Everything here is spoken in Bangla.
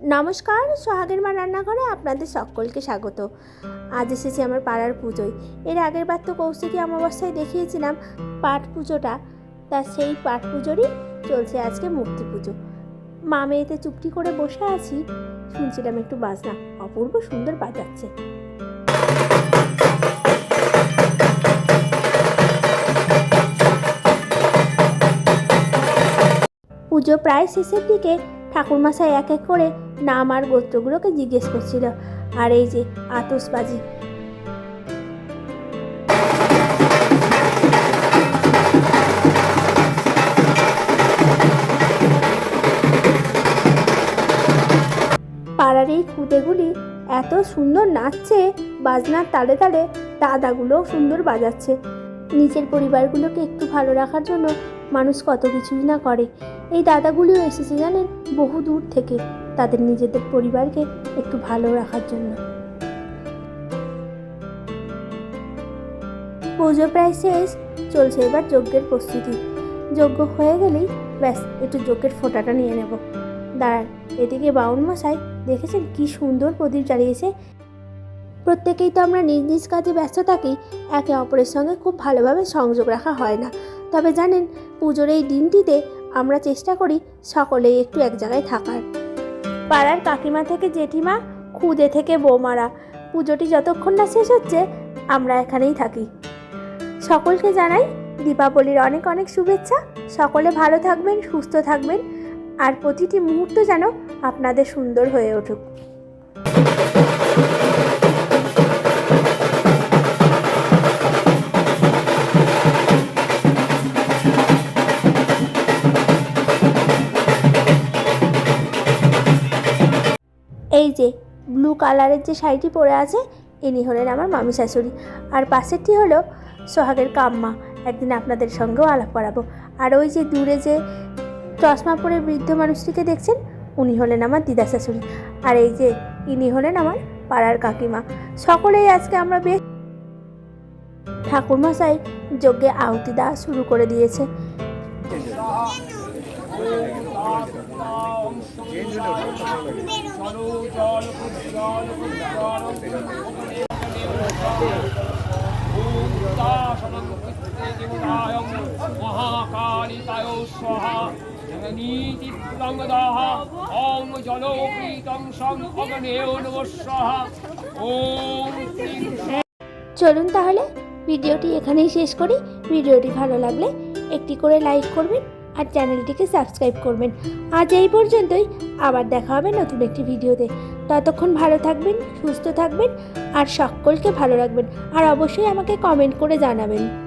নমস্কার, সোহাগের মা রান্নাঘরে আপনাদের সকলকে স্বাগত। আজ এসেছি আমার পাড়ার পুজোয়। এর আগের বার তো কৌশিকী অমাবস্যায় দেখিয়েছিলাম পাট পুজোটা। তা সেই পাট পুজোরই চলছে আজকে মূর্তি পুজো। মা মেয়েতে চুপটি করে বসে আছি, শুনছিলাম একটু বাজনা। অপূর্ব সুন্দর বাজাচ্ছে। পুজো প্রায় শেষের দিকে ঠাকুরমশাই এক এক করে নাম আর গোত্রগুলোকে জিজ্ঞেস করছিল। আর এই যে আতসবাজি পাড়ার এই খুদেগুলি এত সুন্দর নাচছে, বাজনার তালে তালে দাদাগুলোও সুন্দর বাজাচ্ছে। নিজের পরিবারগুলোকে একটু ভালো রাখার জন্য মানুষ কত কিছুই না করে। এই দাদাগুলিও এসেছে জানেন বহু দূর থেকে তাদের নিজেদের পরিবারকে একটু ভালো রাখার জন্য। পুজো প্রায় শেষ, চলছে এবার যজ্ঞের প্রস্তুতি। যজ্ঞ হয়ে গেলেই ব্যাস, একটু যজ্ঞের ফোঁটাটা নিয়ে নেব। দাঁড়ান, এদিকে বাউন মশাই দেখেছেন কি সুন্দর প্রদীপ জ্বালিয়েছে? প্রত্যেকেই তো আমরা নিজ নিজ কাজে ব্যস্ত থাকি, একে অপরের সঙ্গে খুব ভালোভাবে সংযোগ রাখা হয় না। তবে জানেন, পুজোর এই দিনটিতে আমরা চেষ্টা করি সকলেই একটু এক জায়গায় থাকার। পাড়ার কাকিমা থেকে জেঠিমা, খুদে থেকে বৌমারা। পুজোটি যতক্ষণ না শেষ হচ্ছে, আমরা এখানেই থাকি। সকলকে জানাই দীপাবলির অনেক অনেক শুভেচ্ছা। সকলে ভালো থাকবেন, সুস্থ থাকবেন। আর প্রতিটি মুহূর্ত যেন আপনাদের সুন্দর হয়ে উঠুক। এই যে ব্লু কালারের যে শাড়িটি পরে আছে, ইনি হলেন আমার মামি শাশুড়ি। আর পাশেরটি হলো সোহাগের কাম্মা। একদিন আপনাদের সঙ্গেও আলাপ করাবো। আর ওই যে দূরে যে চশমা পরে বৃদ্ধ মানুষটিকে দেখছেন, উনি হলেন আমার দিদা শাশুড়ি। আর এই যে ইনি হলেন আমার পাড়ার কাকিমা। সকলেই আজকে আমরা বেশ ঠাকুরমশাই যজ্ঞে আহুতি দেওয়া শুরু করে দিয়েছে। চলুন তাহলে ভিডিওটি এখানেই শেষ করি। ভিডিওটি ভালো লাগলে একটি করে লাইক করবেন। আর চ্যানেলটিকে সাবস্ক্রাইব করবেন। আজ এই পর্যন্তই। আবার দেখা হবে নতুন একটি ভিডিওতে। ততক্ষণ ভালো থাকবেন, সুস্থ থাকবেন, আর সকলকে ভালো রাখবেন। আর অবশ্যই আমাকে কমেন্ট করে জানাবেন।